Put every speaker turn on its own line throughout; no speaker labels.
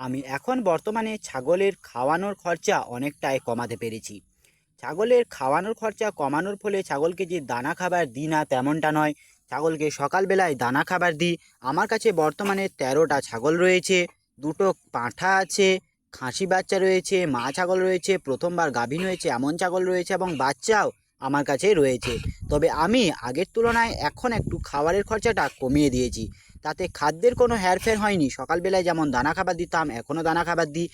আমি এখন বর্তমানে ছাগলের খাওয়ানোর খরচা অনেকটাই কমাতে পেরেছি। ছাগলের খাওয়ানোর খরচা কমানোর ফলে ছাগলকে যে দানা খাবার দিই না তেমনটা নয়। ছাগলকে সকালবেলায় দানা খাবার দিই। আমার কাছে বর্তমানে তেরোটা ছাগল রয়েছে, দুটো পাঁঠা আছে, খাসি বাচ্চা রয়েছে, মা ছাগল রয়েছে, প্রথমবার গাভীন হয়েছে, এমন ছাগল রয়েছে এবং বাচ্চাও আমার কাছে রয়েছে। তবে আমি আগের তুলনায় এখন একটু খাবারের খরচাটা কমিয়ে দিয়েছি। তাতে খাদ্যের কোনো হেরফের হয়নি। সকালবেলায় যেমন দানা খাবার দিতাম এখনও দানা খাবার দিই।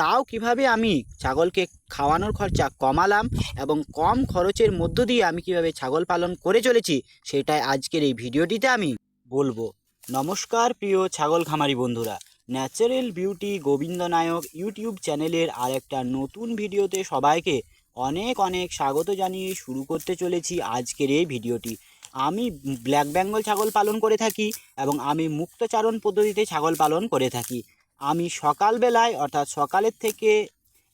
তাও কীভাবে আমি ছাগলকে খাওয়ানোর খরচা কমালাম এবং কম খরচের মধ্য দিয়ে আমি কীভাবে ছাগল পালন করে চলেছি, সেটাই আজকের এই ভিডিওটিতে আমি বলব। নমস্কার, প্রিয় ছাগল খামারি বন্ধুরা। Natural beauty Gobinda Nayak YouTube চ্যানেলের আরেকটা নতুন ভিডিওতে সবাইকে অনেক অনেক স্বাগত জানিয়ে শুরু করতে চলেছি আজকের এই ভিডিওটি। আমি ব্ল্যাক বেঙ্গল ছাগল পালন করে থাকি এবং আমি মুক্তচারণ পদ্ধতিতে ছাগল পালন করে থাকি। আমি সকালবেলায়, অর্থাৎ সকালের থেকে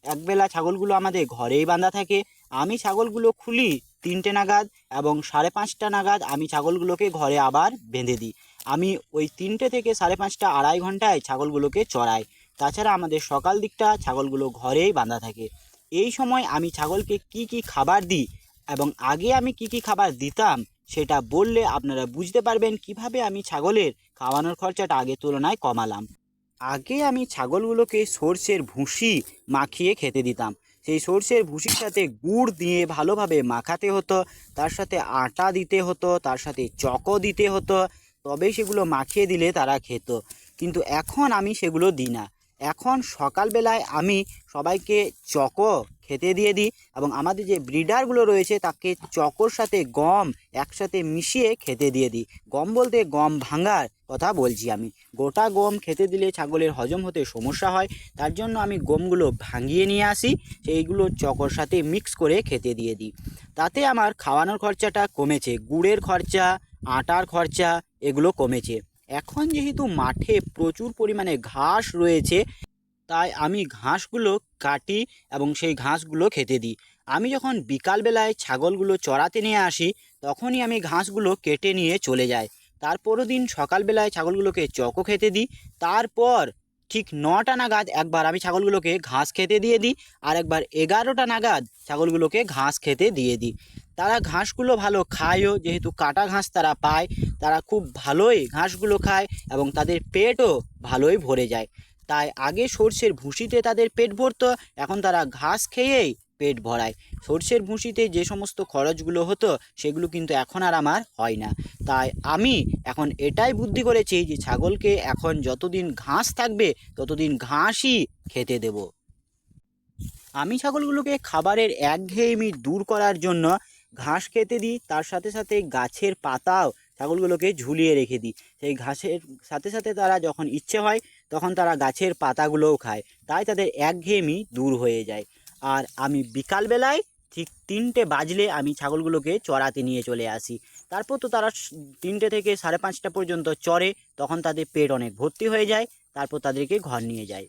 একবেলা ছাগলগুলো আমাদের ঘরেই বাঁধা থাকে। আমি ছাগলগুলো খুলি তিনটে নাগাদ এবং সাড়ে পাঁচটা নাগাদ আমি ছাগলগুলোকে ঘরে আবার বেঁধে দিই। আমি ওই তিনটে থেকে সাড়ে পাঁচটা, আড়াই ঘন্টায় ছাগলগুলোকে চড়াই। তাছাড়া আমাদের সকাল দিকটা ছাগলগুলো ঘরেই বাঁধা থাকে। এই সময় আমি ছাগলকে কি কি খাবার দিই এবং আগে আমি কি কি খাবার দিতাম সেটা বললে আপনারা বুঝতে পারবেন কীভাবে আমি ছাগলের খাওয়ানোর খরচাটা আগের তুলনায় কমালাম। আগে আমি ছাগলগুলোকে সর্ষের ভুসি মাখিয়ে খেতে দিতাম। সেই সর্ষের ভুসির সাথে গুড় দিয়ে ভালোভাবে মাখাতে হতো, তার সাথে আটা দিতে হতো, তার সাথে চকো দিতে হতো, তবেই সেগুলো মাখিয়ে দিলে তারা খেত। কিন্তু এখন আমি সেগুলো দিই না। এখন সকালবেলায় আমি সবাইকে চকো খেতে দিয়ে দিই এবং আমাদের যে ব্রিডারগুলো রয়েছে তাকে চকোর সাথে গম একসাথে মিশিয়ে খেতে দিয়ে দিই। গম বলতে গম ভাঙার কথা বলছি আমি। গোটা গম খেতে দিলে ছাগলের হজম হতে সমস্যা হয়, তার জন্য আমি গমগুলো ভাঙিয়ে নিয়ে আসি, সেইগুলো চকোর সাথে মিক্স করে খেতে দিয়ে দিই। তাতে আমার খাওয়ানোর খরচাটা কমেছে, গুড়ের খরচা, আটার খরচা, এগুলো কমেছে। এখন যেহেতু মাঠে প্রচুর পরিমাণে ঘাস রয়েছে তাই আমি ঘাসগুলো কাটি এবং সেই ঘাসগুলো খেতে দিই। আমি যখন বিকালবেলায় ছাগলগুলো চড়াতে নিয়ে আসি, তখনই আমি ঘাসগুলো কেটে নিয়ে চলে যাই। তারপরও দিন সকালবেলায় ছাগলগুলোকে চকো খেতে দিই। তারপর ঠিক নটা নাগাদ একবার আমি ছাগলগুলোকে ঘাস খেতে দিয়ে দিই আর একবার এগারোটা নাগাদ ছাগলগুলোকে ঘাস খেতে দিয়ে দিই। তারা ঘাসগুলো ভালো খায়ও, যেহেতু কাটা ঘাস তারা পায়, তারা খুব ভালোই ঘাসগুলো খায় এবং তাদের পেটও ভালোই ভরে যায়। তাই আগে সর্ষের ভুসিতে তাদের পেট ভরতো, এখন তারা ঘাস খেয়েই পেট ভরায়। সর্ষের ভুসিতে যে সমস্ত খরচগুলো হতো, সেগুলো কিন্তু এখন আর আমার হয় না। তাই আমি এখন এটাই বুদ্ধি করেছি যে ছাগলকে এখন যতদিন ঘাস থাকবে, ততদিন ঘাসই খেতে দেব। আমি ছাগলগুলোকে খাবারের একঘেয়েমি দূর করার জন্য ঘাস খেতে দিই, তার সাথে সাথে গাছের পাতাও ছাগলগুলোকে ঝুলিয়ে রেখে দিই। সেই ঘাসের সাথে সাথে তারা যখন ইচ্ছে হয় তখন তারা গাছের পাতাগুলোও খায়। তাই তাদের একঘেয়েমি দূর হয়ে যায়। আর আমি বিকালবেলায় ঠিক তিনটে বাজলে আমি ছাগলগুলোকে চড়াতে নিয়ে চলে আসি। তারপর তো তারা তিনটে থেকে সাড়ে পাঁচটা পর্যন্ত চড়ে, তখন তাদের পেট অনেক ভর্তি হয়ে যায়, তারপর তাদেরকে ঘর নিয়ে যায়।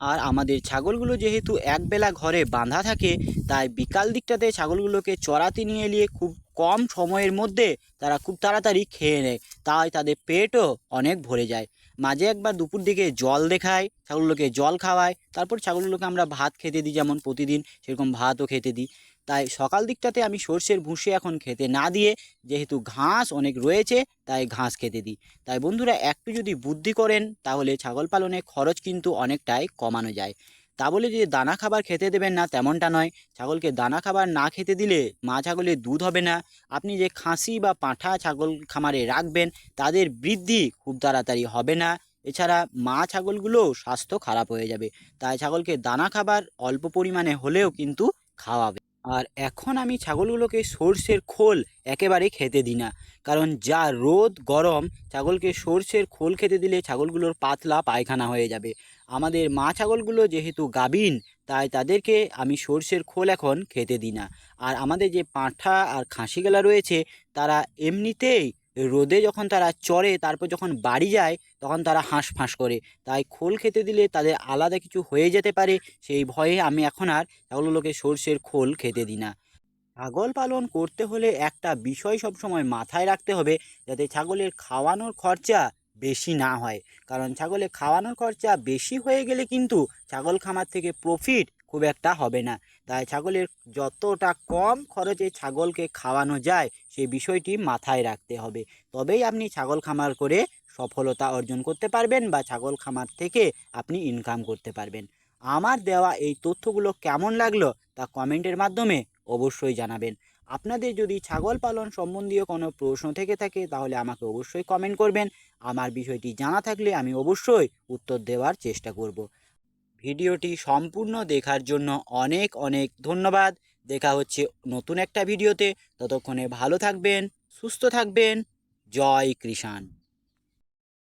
আর আমাদের ছাগলগুলো যেহেতু একবেলা ঘরে বাঁধা থাকে, তাই বিকাল দিকটাতে ছাগলগুলোকে চড়াতে নিয়ে এলিয়ে খুব কম সময়ের মধ্যে তারা খুব তাড়াতাড়ি খেয়ে নেয়। তাই তাদের পেটও অনেক ভরে যায়। মাঝে একবার দুপুর দিকে জল দেখাই ছাগলগুলোকে জল খাওয়াই তারপর ছাগলগুলোকে আমরা ভাত খেতে দিই যেমন প্রতিদিন সেরকম ভাতও খেতে দিই। তাই সকাল দিকটাতে আমি সর্ষের ভুসি এখন খেতে না দিয়ে, যেহেতু ঘাস অনেক রয়েছে, তাই ঘাস খেতে দিই। তাই বন্ধুরা, একটু যদি বুদ্ধি করেন, তাহলে ছাগল পালনে খরচ কিন্তু অনেকটাই কমানো যায়। তা বলে যে দানা খাবার খেতে দেবেন না, তেমনটা নয়। ছাগলকে দানা খাবার না খেতে দিলে মা ছাগলের দুধ হবে না। আপনি যে খাসি বা পাঁঠা ছাগল খামারে রাখবেন, তাদের বৃদ্ধি খুব তাড়াতাড়ি হবে না। এছাড়া মা ছাগলগুলোও স্বাস্থ্য খারাপ হয়ে যাবে। তাই ছাগলকে দানা খাবার অল্প পরিমাণে হলেও কিন্তু খাওয়াবে। আর এখন আমি ছাগলগুলোকে সর্ষের খোল একেবারে খেতে দিই না। কারণ যা রোদ, গরম, ছাগলকে সর্ষের খোল খেতে দিলে ছাগলগুলোর পাতলা পায়খানা হয়ে যাবে। আমাদের মা ছাগলগুলো যেহেতু গাবিন তাই তাদেরকে আমি সর্ষের খোল এখন খেতে দিই না। আর আমাদের যে পাঁঠা আর খাসিগেলা রয়েছে, তারা এমনিতেই রোদে যখন তারা চড়ে, তারপর যখন বাড়ি যায়, তখন তারা হাঁস ফাঁস করে। তাই খোল খেতে দিলে তাদের আলাদা কিছু হয়ে যেতে পারে। সেই ভয়ে আমি এখন আর ছাগলগুলোকে সর্ষের খোল খেতে দিই না। ছাগল পালন করতে হলে একটা বিষয় সবসময় মাথায় রাখতে হবে, যাতে ছাগলের খাওয়ানোর খরচা বেশি না হয়। কারণ ছাগলে খাওয়ানোর খরচা বেশি হয়ে গেলে কিন্তু ছাগল খামার থেকে প্রফিট খুব একটা হবে না। তাই ছাগলের যতটা কম খরচে ছাগলকে খাওয়ানো যায় সেই বিষয়টি মাথায় রাখতে হবে। তবেই আপনি ছাগল খামার করে সফলতা অর্জন করতে পারবেন বা ছাগল খামার থেকে আপনি ইনকাম করতে পারবেন। আমার দেওয়া এই তথ্যগুলো কেমন লাগল তা কমেন্টের মাধ্যমে অবশ্যই জানাবেন। আপনাদের যদি ছাগল পালন সম্বন্ধীয় কোনো প্রশ্ন থেকে থাকে, তাহলে আমাকে অবশ্যই কমেন্ট করবেন। আমার বিষয়টি জানা থাকলে আমি অবশ্যই উত্তর দেওয়ার চেষ্টা করব। ভিডিওটি সম্পূর্ণ দেখার জন্য অনেক অনেক ধন্যবাদ। দেখা হচ্ছে নতুন একটা ভিডিওতে। ততক্ষণে ভালো থাকবেন, সুস্থ থাকবেন। জয় কৃষাণ।